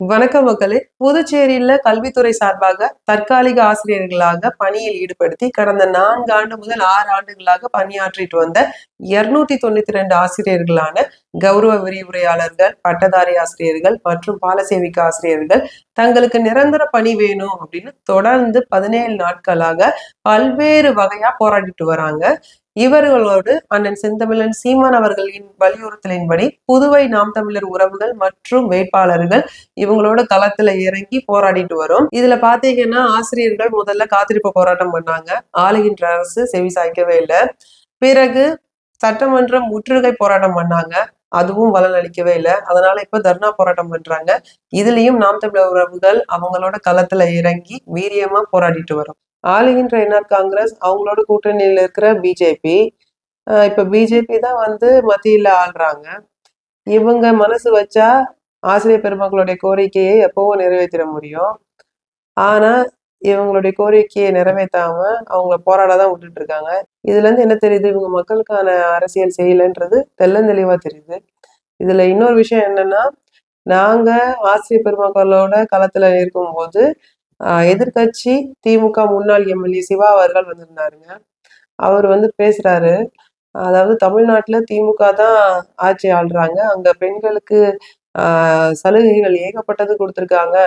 வணக்கம் மக்களே. புதுச்சேரியில கல்வித்துறை சார்பாக தற்காலிக ஆசிரியர்களாக பணியில் ஈடுபடுத்தி கடந்த நான்கு ஆண்டு முதல் ஆறு ஆண்டுகளாக பணியாற்றிட்டு வந்த இருநூத்தி தொண்ணூத்தி ரெண்டு ஆசிரியர்களான கௌரவ விரிவுரையாளர்கள் பட்டதாரி ஆசிரியர்கள் மற்றும் பாலசேவிக்க ஆசிரியர்கள் தங்களுக்கு நிரந்தர பணி வேணும் அப்படின்னு தொடர்ந்து பதினேழு நாட்களாக பல்வேறு வகையா போராடிட்டு வராங்க. இவர்களோடு அண்ணன் செந்தமிழன் சீமான் அவர்களின் வலியுறுத்தலின்படி புதுவை நாம் தமிழர் உறவுகள் மற்றும் வேட்பாளர்கள் இவங்களோட களத்துல இறங்கி போராடிட்டு வரும். இதுல பாத்தீங்கன்னா ஆசிரியர்கள் முதல்ல காத்திருப்பு போராட்டம் பண்ணாங்க. ஆளுகின்ற அரசு செவி சாய்க்கவே இல்லை. பிறகு சட்டமன்றம் முற்றுகை போராட்டம் பண்ணாங்க. அதுவும் பலன் அளிக்கவே இல்லை. அதனால இப்ப தர்ணா போராட்டம் பண்றாங்க. இதுலயும் நாம் தமிழர் உறவுகள் அவங்களோட களத்துல இறங்கி வீரியமா போராடிட்டு வரும். ஆளுகின்ற என்ஆர் காங்கிரஸ் அவங்களோட கூட்டணியில் இருக்கிற பிஜேபி இப்போ பிஜேபி தான் வந்து மத்தியில ஆள்றாங்க. இவங்க மனசு வச்சா ஆசிரியர் பெருமக்களுடைய கோரிக்கையை எப்பவும் நிறைவேற்றிட முடியும். ஆனா இவங்களுடைய கோரிக்கையை நிறைவேற்றாம அவங்க போராடதான் விட்டுட்டு இருக்காங்க. இதுல இருந்து என்ன தெரியுது? இவங்க மக்களுக்கான அரசியல் செய்யலைன்றது தெள்ளந்தெளிவா தெரியுது. இதுல இன்னொரு விஷயம் என்னன்னா நாங்க ஆசிரியர் பெருமக்களோட களத்துல இருக்கும்போது எதிர்கட்சி திமுக முன்னாள் எம்எல்ஏ சிவா அவர்கள் வந்திருந்தாருங்க. அவர் வந்து பேசுறாரு. அதாவது தமிழ்நாட்டுல திமுக தான் ஆட்சி ஆள்றாங்க. அங்க பெண்களுக்கு ஆஹ் சலுகைகள் ஏகப்பட்டது கொடுத்துருக்காங்க.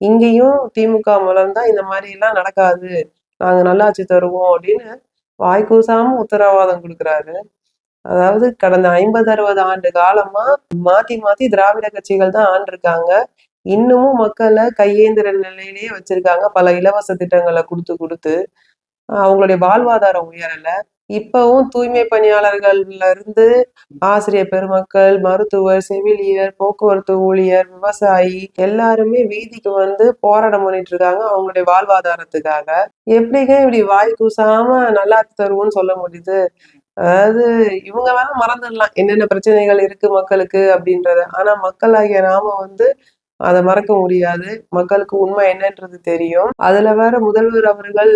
இங்கேயும் திமுக மலர்ந்தா இந்த மாதிரி எல்லாம் நடக்காது. நாங்க நல்லாட்சி தருவோம் அப்படின்னு வாய்க்கூசாம உத்தரவாதம் கொடுக்குறாரு. அதாவது கடந்த ஐம்பது அறுபது ஆண்டு காலமா மாத்தி மாத்தி திராவிட கட்சிகள் தான் ஆண்டிருக்காங்க. இன்னமும் மக்களை கையேந்திர நிலையிலேயே வச்சிருக்காங்க. பல இலவச திட்டங்களை கொடுத்து கொடுத்து. அவங்களுடைய வாழ்வாதாரம் உயரல. இப்பவும் தூய்மை பணியாளர்கள்ல இருந்து ஆசிரியர் பெருமக்கள் மருத்துவர் செவிலியர் போக்குவரத்து ஊழியர் விவசாயி எல்லாருமே வீதிக்கு வந்து போராட்டம் பண்ணிட்டு இருக்காங்க அவங்களுடைய வாழ்வாதாரத்துக்காக. எப்படிங்க இப்படி வாய் கூசாம நல்லா தருவோம்னு சொல்ல முடியுது? அதாவது இவங்க வேணா மறந்துடலாம். என்னென்ன பிரச்சனைகள் இருக்கு மக்களுக்கு அப்படின்றத. ஆனா மக்களாகிய நாம வந்து அதை மறக்க முடியாது. மக்களுக்கு உண்மை என்னன்றது தெரியும். அதுல வேற முதல்வர் அவர்கள்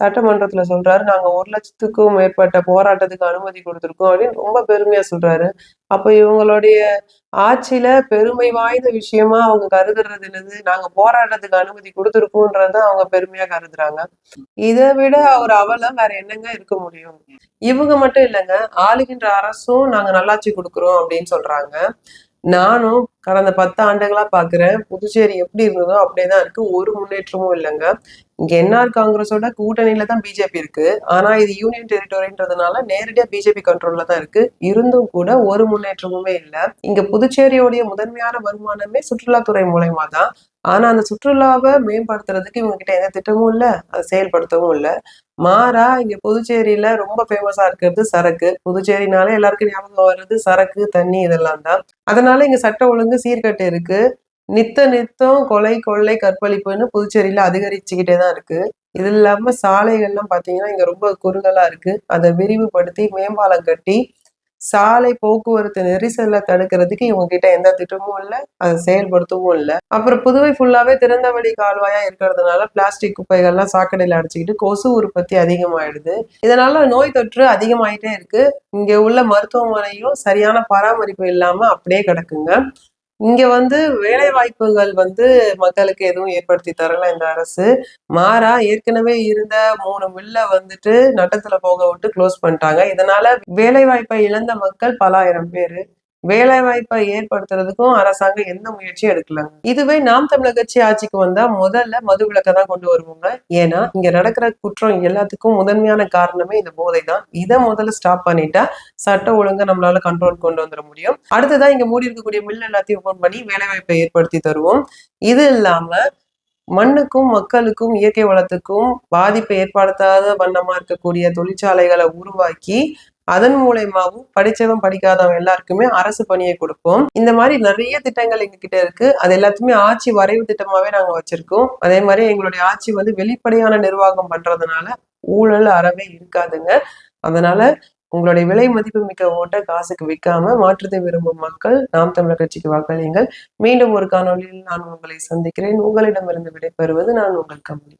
சட்டமன்றத்துல சொல்றாரு நாங்க ஒரு லட்சத்துக்கும் மேற்பட்ட போராட்டத்துக்கு அனுமதி கொடுத்துருக்கோம் அப்படின்னு ரொம்ப பெருமையா சொல்றாரு. அப்ப இவங்களுடைய ஆட்சியில பெருமை வாய்ந்த விஷயமா அவங்க கருதுறது என்னது? நாங்க போராட்டத்துக்கு அனுமதி கொடுத்துருக்கோன்றத அவங்க பெருமையா கருதுறாங்க. இதை விட ஒரு அவலம் வேற என்னங்க இருக்க முடியும்? இவங்க மட்டும் இல்லைங்க ஆளுகின்ற அரசும் நாங்க நல்லாட்சி கொடுக்குறோம் அப்படின்னு சொல்றாங்க. நானும் கடந்த பத்து ஆண்டுகளா பாக்குறேன். புதுச்சேரி எப்படி இருந்ததோ அப்படியேதான் இருக்கு. ஒரு முன்னேற்றமும் இல்லைங்க. இங்க என்ஆர் காங்கிரஸோட? கூட்டணியில தான் பிஜேபி இருக்கு. ஆனா இது யூனியன் டெரிட்டோரின்றதுனால நேரடியா பிஜேபி கண்ட்ரோல்ல தான் இருக்கு. இருந்தும் கூட ஒரு முன்னேற்றமுமே இல்லை. இங்க புதுச்சேரியோடைய முதன்மையான வருமானமே சுற்றுலாத்துறை மூலயமா தான். ஆனா அந்த சுற்றுலாவை மேம்படுத்துறதுக்கு இவங்க கிட்ட எந்த திட்டமும் இல்ல. அதை செயல்படுத்தவும் இல்ல. மாறா இங்க புதுச்சேரியில ரொம்ப ஃபேமஸா இருக்கிறது சரக்கு. புதுச்சேரினாலே எல்லாருக்கும் ஞாபகம் வர்றது சரக்கு தண்ணி இதெல்லாம் தான். அதனால இங்க சட்ட ஒழுங்கு சீர்கட்டு இருக்கு. நித்த நித்தம் கொலை கொள்ளை கற்பழிப்புன்னு புதுச்சேரியில அதிகரிச்சுக்கிட்டே தான் இருக்கு. இது இல்லாம சாலைகள்லாம் பாத்தீங்கன்னா இங்க ரொம்ப குறுகலா இருக்கு. அதை விரிவுபடுத்தி மேம்பாலம் கட்டி சாலை போக்குவரத்து நெரிசலை தடுக்கிறதுக்கு இவங்க கிட்ட எந்த திட்டமும் இல்லை அதை செயல்படுத்தவும் இல்லை. அப்புறம் புதுவை ஃபுல்லாவே திறந்தவெளி கால்வாயா இருக்கிறதுனால பிளாஸ்டிக் குப்பைகள்லாம் சாக்கடையில் அடிச்சுக்கிட்டு கொசு உற்பத்தி அதிகமாயிடுது. இதனால நோய் தொற்று அதிகமாயிட்டே இருக்கு. இங்க உள்ள மருத்துவமனையும் சரியான பராமரிப்பு இல்லாம அப்படியே கிடக்குங்க. இங்க வந்து வேலை வாய்ப்புகள் வந்து மக்களுக்கு எதுவும் ஏற்படுத்தி தரல இந்த அரசு. மாறா ஏற்கனவே இருந்த மூணு மில்ல வந்துட்டு நட்டத்துல போக விட்டு க்ளோஸ் பண்ணிட்டாங்க. இதனால வேலை வாய்ப்பை இழந்த மக்கள் பல ஆயிரம் பேரு. வேலை வாய்ப்பை ஏற்படுத்துறதுக்கும் அரசாங்கம் எந்த முயற்சியும் எடுக்கல. இதுவே நாம் தமிழர் கட்சி ஆட்சிக்கு வந்தா முதல்ல மது தான் கொண்டு வருவோங்க. ஏன்னா இங்க நடக்கிற குற்றம் எல்லாத்துக்கும் முதன்மையான காரணமே இந்த போதை தான் இதை முதல்ல ஸ்டாப் பண்ணிட்டா சட்ட ஒழுங்கை நம்மளால கண்ட்ரோல் கொண்டு வந்துட முடியும். அடுத்ததான் இங்க மூடி இருக்கக்கூடிய மில் எல்லாத்தையும் ஓபன் பண்ணி வேலை வாய்ப்பை ஏற்படுத்தி தருவோம். இது இல்லாம மண்ணுக்கும் மக்களுக்கும் இயற்கை வளத்துக்கும் பாதிப்பை ஏற்படுத்தாத வண்ணமா இருக்கக்கூடிய தொழிற்சாலைகளை உருவாக்கி அதன் மூலயமாவும் படித்தவன் படிக்காதவன் எல்லாருக்குமே அரசு பணியை கொடுப்போம். இந்த மாதிரி நிறைய திட்டங்கள் எங்ககிட்ட இருக்கு. அது எல்லாத்தையுமே ஆட்சி வரைவு திட்டமாவே நாங்க வச்சிருக்கோம். அதே மாதிரி எங்களுடைய ஆட்சி வந்து வெளிப்படையான நிர்வாகம் பண்றதுனால ஊழல் அறவே இருக்காதுங்க. அதனால உங்களுடைய விலை மதிப்பு மிக்க ஓட்ட காசுக்கு விற்காம மாற்றத்தை விரும்பும் மக்கள் நாம் தமிழர் கட்சிக்கு வாக்களியுங்கள். மீண்டும் ஒரு காணொலியில் நான் உங்களை சந்திக்கிறேன். உங்களிடமிருந்து விடைபெறுவது நான் உங்கள் கம்பெனி